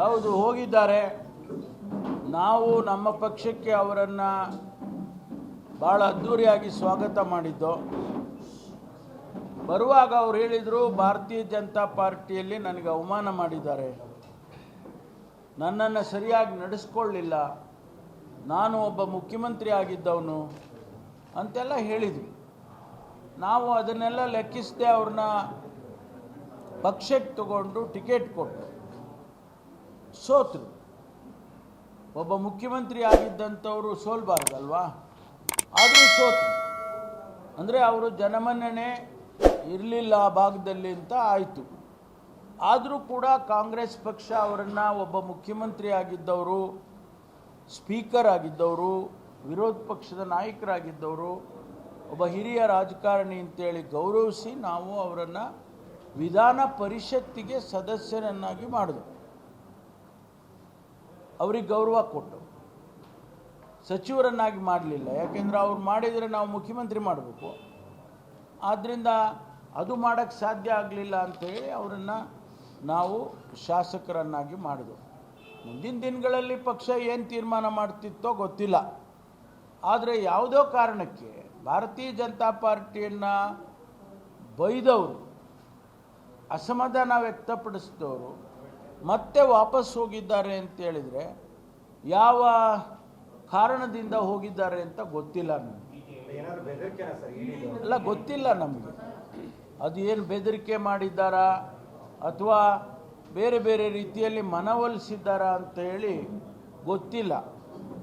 ಹೌದು, ಹೋಗಿದ್ದಾರೆ. ನಾವು ನಮ್ಮ ಪಕ್ಷಕ್ಕೆ ಅವರನ್ನು ಭಾಳ ಅದ್ಧೂರಿಯಾಗಿ ಸ್ವಾಗತ ಮಾಡಿದ್ದು. ಬರುವಾಗ ಅವ್ರು ಹೇಳಿದರು, ಭಾರತೀಯ ಜನತಾ ಪಾರ್ಟಿಯಲ್ಲಿ ನನಗೆ ಅವಮಾನ ಮಾಡಿದ್ದಾರೆ. ನನ್ನನ್ನು ಸರಿಯಾಗಿ ನಡೆಸ್ಕೊಳ್ಳಿಲ್ಲ. ನಾನು ಒಬ್ಬ ಮುಖ್ಯಮಂತ್ರಿ ಆಗಿದ್ದವನು ಅಂತೆಲ್ಲ ಹೇಳಿದ್ವಿ ನಾವು ಅದನ್ನೆಲ್ಲ ಲೆಕ್ಕಿಸದೆ ಅವ್ರನ್ನ ಪಕ್ಷಕ್ಕೆ ತಗೊಂಡು ಟಿಕೆಟ್ ಕೊಟ್ಟು ಸೋತರು. ಒಬ್ಬ ಮುಖ್ಯಮಂತ್ರಿ ಆಗಿದ್ದಂಥವರು ಸೋಲ್ಬಾರ್ದಲ್ವಾ? ಆದರೂ ಸೋತರು. ಅಂದರೆ ಅವರು ಜನಮನ್ನಣೆ ಇರಲಿಲ್ಲ ಆ ಭಾಗದಲ್ಲಿ ಅಂತ ಆಯಿತು. ಆದರೂ ಕೂಡ ಕಾಂಗ್ರೆಸ್ ಪಕ್ಷ ಅವರನ್ನು ಒಬ್ಬ ಮುಖ್ಯಮಂತ್ರಿ ಆಗಿದ್ದವರು, ಸ್ಪೀಕರ್ ಆಗಿದ್ದವರು, ವಿರೋಧ ಪಕ್ಷದ ನಾಯಕರಾಗಿದ್ದವರು, ಒಬ್ಬ ಹಿರಿಯ ರಾಜಕಾರಣಿ ಅಂತೇಳಿ ಗೌರವಿಸಿ ನಾವು ಅವರನ್ನು ವಿಧಾನ ಪರಿಷತ್ತಿಗೆ ಸದಸ್ಯರನ್ನಾಗಿ ಮಾಡಿದ್ರು. ಅವ್ರಿಗೆ ಗೌರವ ಕೊಟ್ಟು. ಸಚಿವರನ್ನಾಗಿ ಮಾಡಲಿಲ್ಲ. ಯಾಕೆಂದರೆ ಅವ್ರು ಮಾಡಿದರೆ ನಾವು ಮುಖ್ಯಮಂತ್ರಿ ಮಾಡಬೇಕು. ಆದ್ದರಿಂದ ಅದು ಮಾಡೋಕ್ಕೆ ಸಾಧ್ಯ ಆಗಲಿಲ್ಲ ಅಂಥೇಳಿ ಅವರನ್ನು ನಾವು ಶಾಸಕರನ್ನಾಗಿ ಮಾಡಿದೆವು. ಮುಂದಿನ ದಿನಗಳಲ್ಲಿ ಪಕ್ಷ ಏನು ತೀರ್ಮಾನ ಮಾಡ್ತಿತ್ತೋ ಗೊತ್ತಿಲ್ಲ. ಆದರೆ ಯಾವುದೋ ಕಾರಣಕ್ಕೆ ಭಾರತೀಯ ಜನತಾ ಪಾರ್ಟಿಯನ್ನು ಬೈದವರು ಅಸಮಾಧಾನ ವ್ಯಕ್ತಪಡಿಸಿದವರು ಮತ್ತೆ ವಾಪಸ್ ಹೋಗಿದ್ದಾರೆ ಅಂತ ಹೇಳಿದರೆ ಯಾವ ಕಾರಣದಿಂದ ಹೋಗಿದ್ದಾರೆ ಅಂತ ಗೊತ್ತಿಲ್ಲ ನಮಗೆ. ಅಲ್ಲ ಗೊತ್ತಿಲ್ಲ ನಮಗೆ. ಅದು ಏನು ಬೆದರಿಕೆ ಮಾಡಿದ್ದಾರಾ ಅಥವಾ ಬೇರೆ ಬೇರೆ ರೀತಿಯಲ್ಲಿ ಮನವೊಲಿಸಿದ್ದಾರಾ ಅಂತ ಹೇಳಿ ಗೊತ್ತಿಲ್ಲ.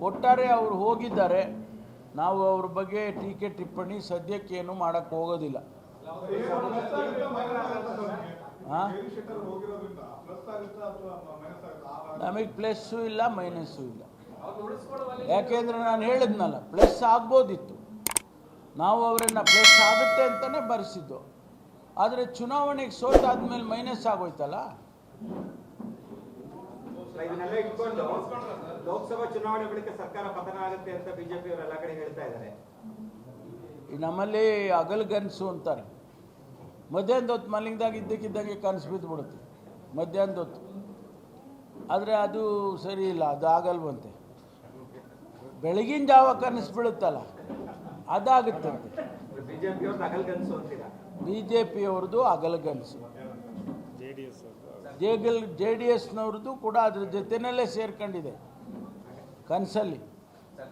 ಒಟ್ಟಾರೆ ಅವರು ಹೋಗಿದ್ದಾರೆ. ನಾವು ಅವ್ರ ಬಗ್ಗೆ ಟೀಕೆ ಟಿಪ್ಪಣಿ ಸದ್ಯಕ್ಕೆ ಏನು ಮಾಡೋಕ್ಕೆ ಹೋಗೋದಿಲ್ಲ. ನಮಗೆ ಪ್ಲಸ್ಸು ಇಲ್ಲ ಮೈನಸ್ಸು ಇಲ್ಲ. ಯಾಕೆಂದ್ರೆ ನಾನು ಹೇಳಿದ್ನಲ್ಲ ಪ್ಲಸ್ ಆಗ್ಬೋದಿತ್ತು. ನಾವು ಅವರನ್ನು ಪ್ಲಸ್ ಆಗುತ್ತೆ ಅಂತಲೇ ಬರೆಸಿದ್ದು. ಆದರೆ ಚುನಾವಣೆಗೆ ಸೋತಾದ್ಮೇಲೆ ಮೈನಸ್ ಆಗೋಯ್ತಲ್ಲ? ಇದನ್ನೆಲ್ಲ ಇಟ್ಕೊಂಡು ಲೋಕಸಭಾ ಚುನಾವಣೆ ಬಳಿಕ ಸರ್ಕಾರ ಪತನ ಆಗುತ್ತೆ ಅಂತ ಬಿಜೆಪಿ ಅವರು ಎಲ್ಲ ಕಡೆ ಹೇಳ್ತಾ ಇದ್ದಾರೆ. ನಮ್ಮಲ್ಲಿ ಅಗಲ್ಗನ್ಸು ಅಂತಾರೆ. ಮಧ್ಯಾಹ್ನದ ಹೊತ್ತು ಮಲಗಿದಾಗ ಇದ್ದಕ್ಕಿದ್ದಂಗೆ ಕನಸು ಬಿದ್ದುಬಿಡುತ್ತೆ ಮಧ್ಯಾಹ್ನದ ಹೊತ್ತು. ಆದರೆ ಅದು ಸರಿ ಇಲ್ಲ ಅದು ಆಗಲ್ವಂತೆ. ಬೆಳಗಿನ ಜಾವ ಕನಸು ಬೀಳುತ್ತಲ್ಲ ಅದಾಗುತ್ತಂತೆ ಬಿ ಜೆ ಅಂತೀರಾ? ಬಿ ಜೆ ಪಿಯವ್ರದ್ದು ಅಗಲಗನಸು ಜೆ ಡಿ ಎಸ್ನವ್ರದ್ದು ಕೂಡ ಅದ್ರ ಜೊತೆಯಲ್ಲೇ ಸೇರ್ಕೊಂಡಿದೆ ಕನಸಲ್ಲಿ.